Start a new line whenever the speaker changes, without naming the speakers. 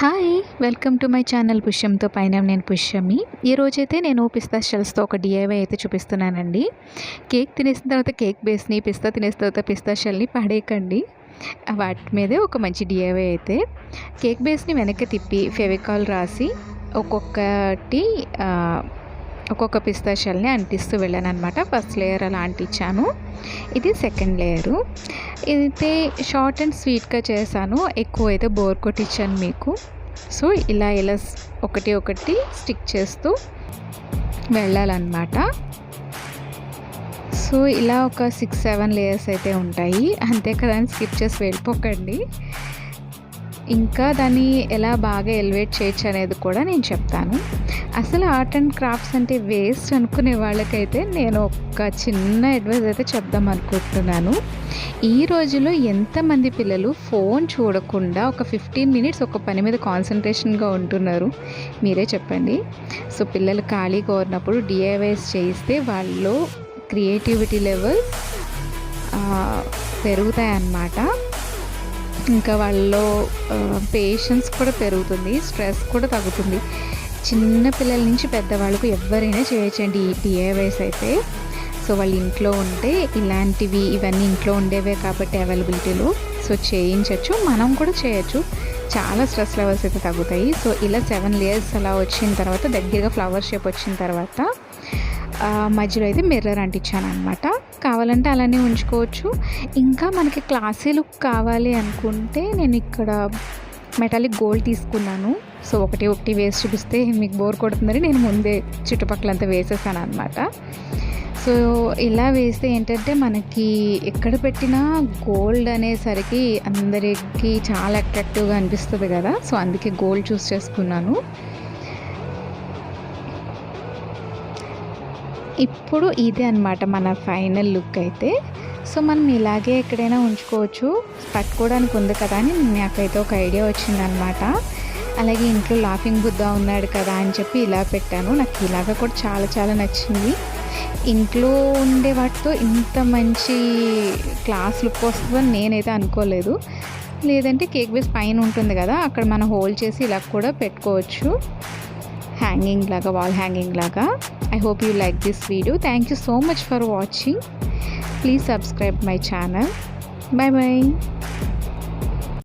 Hi welcome to my channel పుష్యంతో పైన నేను పుష్యమి. ఈరోజైతే నేను పిస్తా షెల్స్తో ఒక డిఐవై అయితే చూపిస్తున్నానండి. కేక్ తినేసిన తర్వాత కేక్ బేస్ని పిస్తా తినేసిన తర్వాత పిస్తా షెల్ని పడేయకండి. వాటి మీదే ఒక మంచి డిఐవై అయితే. కేక్ బేస్ని వెనక్కి తిప్పి ఫెవికాల్ రాసి ఒక్కొక్కటి ఒక్కొక్క పిస్తా షెల్ని అంటిస్తూ వెళ్ళాను అనమాట ఫస్ట్ లేయర్ అలా అంటించాను. ఇది సెకండ్ లేయరు. ఇదైతే షార్ట్ అండ్ స్వీట్గా చేశాను. ఎక్కువ అయితే బోర్ కొట్టించాను మీకు. సో ఇలా ఇలా ఒకటి ఒకటి స్టిక్ చేస్తూ వెళ్ళాలన్నమాట. సో ఇలా ఒక సిక్స్ సెవెన్ లేయర్స్ అయితే ఉంటాయి. అంతే కదా అని స్కిప్ చేసి వెళ్ళిపోకండి. ఇంకా దాన్ని ఎలా బాగా ఎలివేట్ చేయొచ్చు అనేది కూడా నేను చెప్తాను. అసలు ఆర్ట్ అండ్ క్రాఫ్ట్స్ అంటే వేస్ట్ అనుకునే వాళ్ళకైతే నేను ఒక చిన్న అడ్వైస్ అయితే చెప్దాం అనుకుంటున్నాను. ఈ రోజులో ఎంతమంది పిల్లలు ఫోన్ చూడకుండా ఒక ఫిఫ్టీన్ మినిట్స్ ఒక పని మీద కాన్సన్ట్రేషన్గా ఉంటున్నారు? మీరే చెప్పండి. సో పిల్లలు ఖాళీగా ఉన్నప్పుడు డిఐవైస్ చేయిస్తే వాళ్ళు క్రియేటివిటీ లెవెల్ పెరుగుతాయి అన్నమాట ఇంకా వాళ్ళలో పేషెన్స్ కూడా పెరుగుతుంది స్ట్రెస్ కూడా తగ్గుతుంది. చిన్న పిల్లల నుంచి పెద్దవాళ్ళకు ఎవరైనా చేయొచ్చండి ఈ డిఐవైస్ అయితే. సో వాళ్ళు ఇంట్లో ఉంటే ఇలాంటివి ఇవన్నీ ఇంట్లో ఉండేవే కాబట్టి అవైలబిలిటీలో సో చేయించవచ్చు మనం కూడా చేయొచ్చు. చాలా స్ట్రెస్ లెవెల్స్ అయితే తగ్గుతాయి. సో ఇలా సెవెన్ లేయర్స్ అలా వచ్చిన తర్వాత దగ్గరగా ఫ్లవర్ షేప్ వచ్చిన తర్వాత మధ్యలో అయితే మిర్రర్ అంటించాను అనమాట కావాలంటే అలానే ఉంచుకోవచ్చు. ఇంకా మనకి క్లాసీ లుక్ కావాలి అనుకుంటే నేను ఇక్కడ మెటాలిక్ గోల్డ్ తీసుకున్నాను. సో ఒకటి ఒకటి వేసి చూపిస్తే మీకు బోర్ కొడుతుందని నేను ముందే చుట్టుపక్కలంతా వేసేసాను అనమాట సో ఇలా వేస్తే ఏంటంటే మనకి ఎక్కడ పెట్టినా గోల్డ్ అనేసరికి అందరికీ చాలా అట్రాక్టివ్గా అనిపిస్తుంది కదా. సో అందుకే గోల్డ్ చూస్ చేసుకున్నాను. ఇప్పుడు ఇదే అన్నమాట మన ఫైనల్ లుక్ అయితే. సో మనం ఇలాగే ఎక్కడైనా ఉంచుకోవచ్చు. పట్టుకోవడానికి ఉంది కదా అని నాకైతే ఒక ఐడియా వచ్చిందనమాట అలాగే ఇంట్లో లాఫింగ్ బుద్ధ ఉన్నాడు కదా అని చెప్పి ఇలా పెట్టాను. నాకు ఇలాగ కూడా చాలా చాలా నచ్చింది. ఇంట్లో ఉండే వాటితో ఇంత మంచి క్లాస్ లుక్ వస్తుందని నేనైతే అనుకోలేదు. లేదంటే కేక్ బేస్ పైన ఉంటుంది కదా అక్కడ మనం హోల్డ్ చేసి ఇలా కూడా పెట్టుకోవచ్చు. హ్యాంగింగ్ లాగా వాల్ హ్యాంగింగ్ లాగా I hope you like this video thank you so much for watching please subscribe my channel bye bye